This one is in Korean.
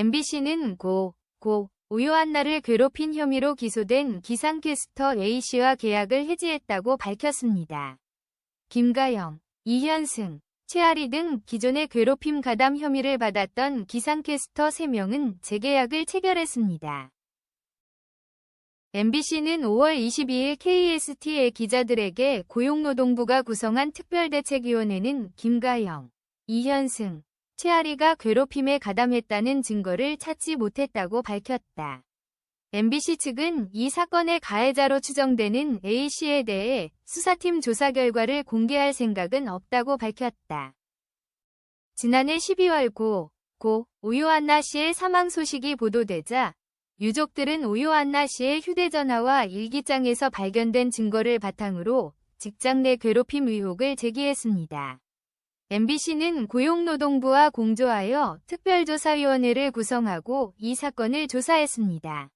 MBC는 고, 고, 오요한나를 괴롭힌 혐의로 기소된 기상캐스터 A씨와 계약을 해지했다고 밝혔습니다. 김가영, 이현승, 최아리 등 기존의 괴롭힘 가담 혐의를 받았던 기상캐스터 3명은 재계약을 체결했습니다. MBC는 5월 22일 KST의 기자들에게 고용노동부가 구성한 특별대책위원회는 김가영, 이현승, 최아리가 괴롭힘에 가담했다는 증거를 찾지 못했다고 밝혔다. MBC 측은 이 사건의 가해자로 추정되는 A씨에 대해 수사팀 조사 결과를 공개할 생각은 없다고 밝혔다. 지난해 12월 고, 고, 오요한나 씨의 사망 소식이 보도되자 유족들은 오요한나 씨의 휴대전화와 일기장에서 발견된 증거를 바탕으로 직장 내 괴롭힘 의혹을 제기했습니다. MBC는 고용노동부와 공조하여 특별조사위원회를 구성하고 이 사건을 조사했습니다.